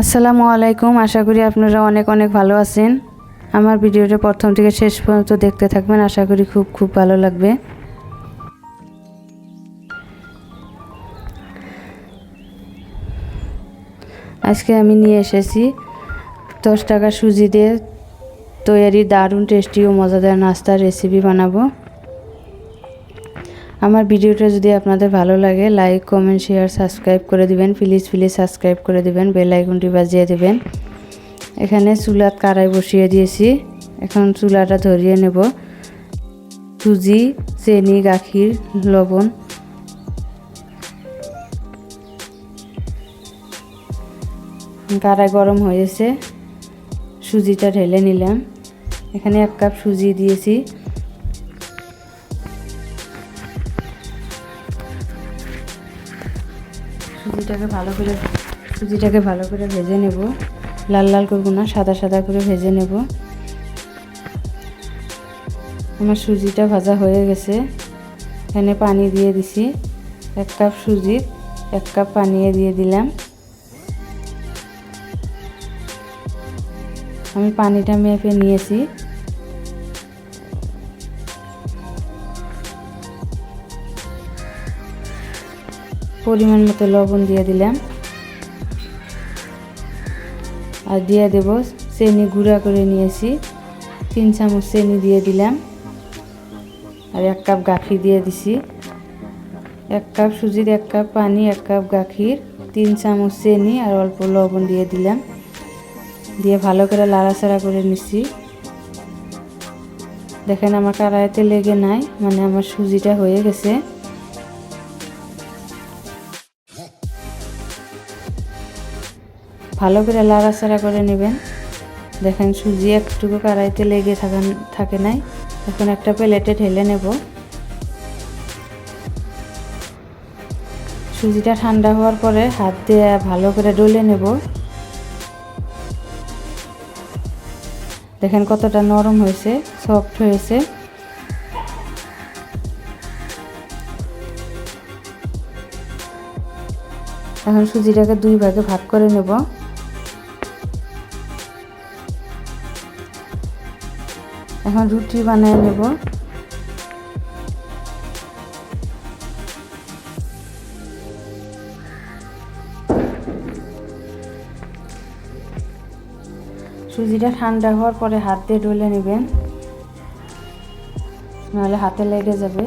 আসসালামু আলাইকুম। আশা করি আপনারা অনেক অনেক ভালো আছেন। আমার ভিডিওটা প্রথম থেকে শেষ পর্যন্ত দেখতে থাকবেন। আশা করি খুব খুব ভালো লাগবে। আজকে আমি নিয়ে এসেছি দশ টাকা সুজি দিয়ে তৈরি দারুণ টেস্টি ও মজাদার নাস্তার রেসিপি বানাবো। আমার ভিডিওটা যদি আপনাদের ভালো লাগে লাইক কমেন্ট শেয়ার সাবস্ক্রাইব করে দিবেন। প্লিজ প্লিজ সাবস্ক্রাইব করে দিবেন। বেল আইকনটি বাজিয়ে দিবেন। এখানে চুলাত কারাই বসিয়ে দিয়েছি। এখন চুলাটা ধরিয়ে নেব। সুজি, চেনি, গাখির, লবণ। কারাই গরম হয়েছে। সুজিটা ঢেলে নিলাম। এখানে এক কাপ সুজি দিয়েছি। সুজিটাকে ভালো করে, সুজিটাকে ভালো করে ভেজে নেব। লাল লাল করব না সাদা সাদা করে ভেজে নেব। আমার সুজিটা ভাজা হয়ে গেছে। এখানে পানি দিয়ে দিছি। এক কাপ সুজি এক কাপ পানি দিয়ে দিলাম। আমি পানিটা মেপে নিয়েছি। পরিমাণ মতো লবণ দিয়ে দিলাম। আর দিয়ে দেব চেনি গুঁড়া করে নিয়েছি। তিন চামচ চেনি দিয়ে দিলাম। আর এক কাপ গাখি দিয়ে দিছি। এক কাপ সুজির, এক কাপ পানি, এক কাপ গাখির, তিন চামচ চেনি আর অল্প লবণ দিয়ে দিলাম। দিয়ে ভালো করে লাড়াচাড়া করে নিছি। দেখেন আমার কারাইতে লেগে নাই মানে আমার সুজিটা হয়ে গেছে। ভালো করে লাড়াচাড়া করে নেবেন। দেখেন সুজি একটুকু কারাইতে লেগে থাকা থাকে নাই। এখন একটা প্লেটে ঢেলে নেব। সুজিটা ঠান্ডা হওয়ার পরে হাত দিয়ে ভালো করে ডলে নেব। দেখেন কতটা নরম হয়েছে সফট হয়েছে। এখন সুজিটাকে দুই ভাগে ভাগ করে নেব। এখন রুটি বানিয়ে নেব। সুজিটা ঠান্ডা হওয়ার পরে হাত দিয়ে ডলে নেবেন। নাহলে হাতে লেগে যাবে।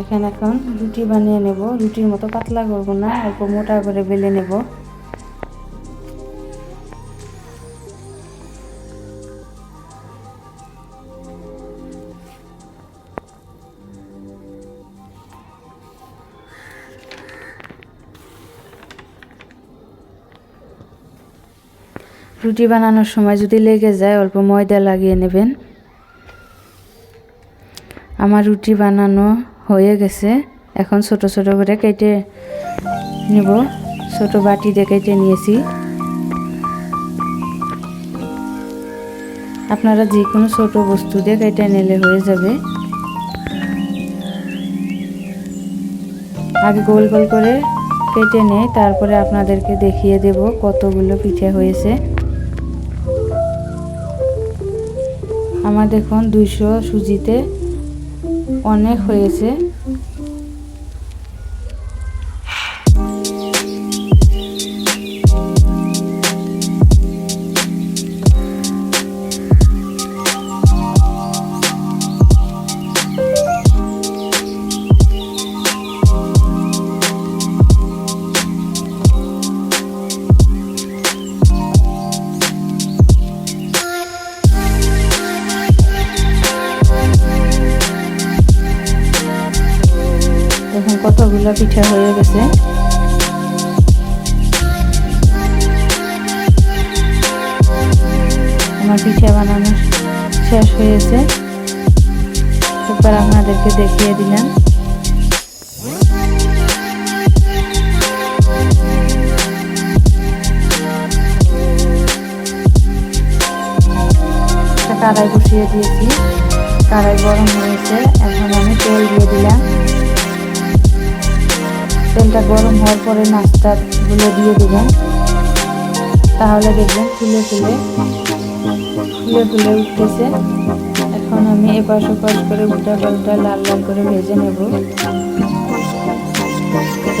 এখানে এখন রুটি বানিয়ে নেব। রুটির মতো পাতলা করব না, অল্প মোটা করে বেলে নেব। রুটি বানানোর সময় যদি লেগে যায়, অল্প ময়দা লাগিয়ে নেবেন। আমার রুটি বানানো হয়ে গেছে। এখন ছোট ছোট করে কেটে নেব। ছোট বাটি দিয়ে কেটে নিয়েছি। আপনারা যে কোনো ছোট বস্তু দিয়ে কেটে নিলে হয়ে যাবে। আগে গোল গোল করে কেটে নেই তারপরে আপনাদেরকে দেখিয়ে দেব কতগুলো পিঠে হয়েছে। আমার দেখুন দুইশো সুজিতে অনেক হয়েছে। দেখুন কতগুলো পিঠা হয়ে গেছে? আমার পিঠা বানানো শেষ হয়েছে। এবার আপনাদেরকে দেখিয়ে দিলাম। কারাই বসিয়ে দিয়েছি। কারাই গরম হয়েছে। এখন আমি তেল দিয়ে দিলাম। তেলটা গরম হওয়ার পরে নাস্তাগুলো দিয়ে দেবেন তাহলে দেখবেন ফুলে ফুলে ফুলে ফুলে উঠতেছে। এখন আমি এপাশ ওপাশ করে উল্টা পাল্টা লাল লাল করে ভেজে নেব।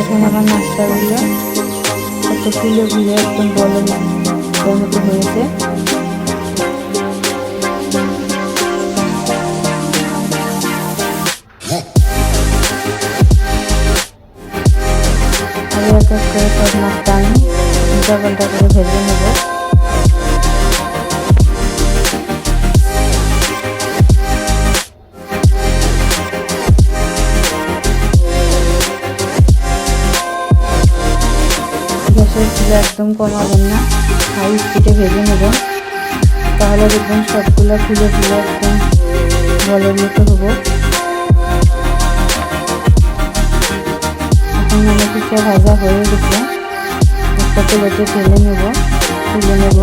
এখন আমার নাস্তাগুলো কত ফুলে ফুলে একদম মতো হয়েছে। এক করে সব নাস্তা আমি পাল্টা করে ভেজে নেব। গ্যাসের চুলা একদম কমাবেন না, হাই স্পিডে ভেজে নেবেন তাহলে দেখবেন সবগুলো ফুলে ফুলে একদম বলের মতো হব। পিঠে ভাজা হয়ে গেছে। একটা প্লেটে ঢেলে নেব তুলে নেব।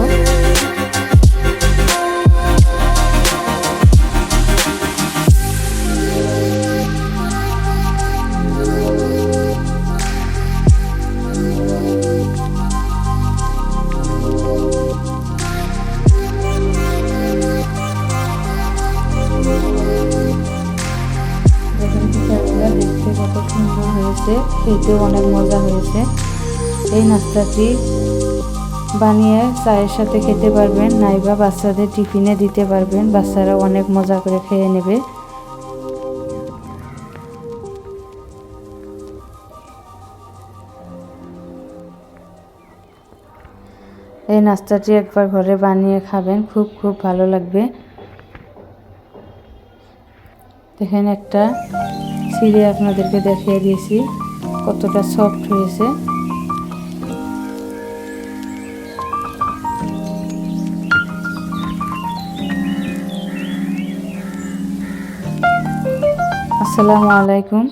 দেখেন কত সুন্দর। হয়েছে, খেতেও অনেক মজা হয়েছে। এই নাস্তাটি বানিয়ে চায়ের সাথে খেতে পারবেন, নাইবা বাচ্চাদের টিফিনে দিতে পারবেন বাচ্চারা অনেক মজা করে খেয়ে নেবে। এই নাস্তাটি একবার ঘরে বানিয়ে খাবেন, খুব খুব ভালো লাগবে। দেখেন একটা ছিঁড়ে আপনাদেরকে দেখিয়ে দিয়েছি কতটা সফট হয়েছে। আসসালামু আলাইকুম।